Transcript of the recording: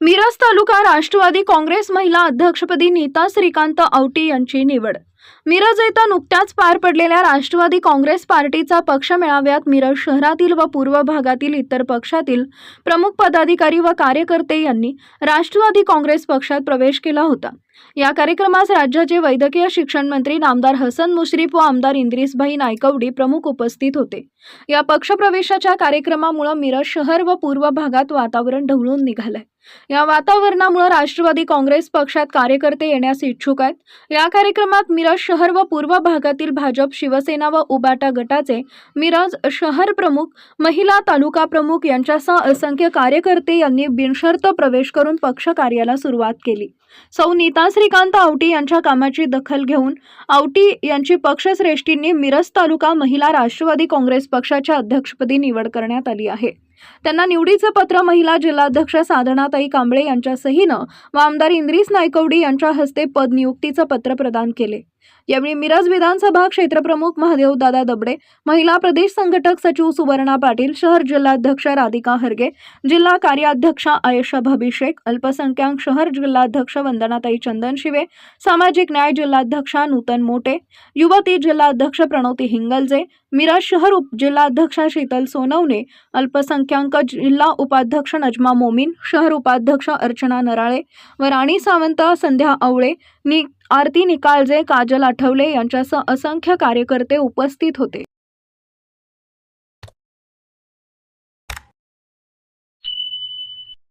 मिरज तालुका राष्ट्रवादी काँग्रेस महिला अध्यक्षपदी नीता श्रीकांत आवटी यांची निवड. मिरज येथे नुकत्याच पार पडलेल्या राष्ट्रवादी काँग्रेस पार्टीचा पक्ष मेळाव्यात मिरज शहरातील व पूर्व भागातील इतर पक्षातील प्रमुख पदाधिकारी व कार्यकर्ते यांनी राष्ट्रवादी काँग्रेस पक्षात प्रवेश केला होता. या कार्यक्रमास राज्याचे वैद्यकीय शिक्षण मंत्री नामदार हसन मुश्रीफ व आमदार इंद्रिसभाई नायकवडी प्रमुख उपस्थित होते. या पक्षप्रवेशाच्या कार्यक्रमामुळे मिरज शहर व पूर्व भागात वातावरण ढवळून निघालंय. या वातावरणामुळे राष्ट्रवादी काँग्रेस पक्षात कार्यकर्ते येण्यास इच्छुक आहेत. या कार्यक्रमात मिरज शहर व पूर्व भागातील भाजप शिवसेना व उबाटा गटाचे मिरज शहर प्रमुख महिला तालुका प्रमुख यांच्यासह असंख्य कार्यकर्ते यांनी बिनशर्त प्रवेश करून पक्ष कार्याला सुरुवात केली. सौ नीता श्रीकांत आवटी यांच्या कामाची दखल घेऊन आवटी यांची पक्षश्रेष्ठींनी मिरज तालुका महिला राष्ट्रवादी काँग्रेस पक्षाच्या अध्यक्षपदी निवड करण्यात आली आहे. त्यांना निवडीचे पत्र महिला जिल्हाध्यक्ष साधनाताई कांबळे यांच्या सहीनं व आमदार इंद्रिस नायकवडी यांच्या हस्ते पद नियुक्तीचं पत्र प्रदान केले. यावेळी मिरज विधानसभा क्षेत्रप्रमुख महादेव दादा दबडे महिला प्रदेश संघटक सचिव सुवर्णा पाटील शहर जिल्हाध्यक्ष राधिका हरगे जिल्हा कार्याध्यक्षा आयशा अभिषेक अल्पसंख्याक शहर जिल्हाध्यक्ष वंदनाताई चंदनशिवे सामाजिक न्याय जिल्हाध्यक्षा नूतन मोटे युवती जिल्हाध्यक्ष प्रणोती हिंगलजे मिरज शहर उपजिल्हाध्यक्षा शीतल सोनवणे अल्पसंख्याक जिल्हा उपाध्यक्ष नजमा मोमीन शहर उपाध्यक्ष अर्चना नराळे व राणी सावंत संध्या आवळे नि आरती निकाळजे काजल आठवले यांच्यासह असंख्य कार्यकर्ते उपस्थित होते.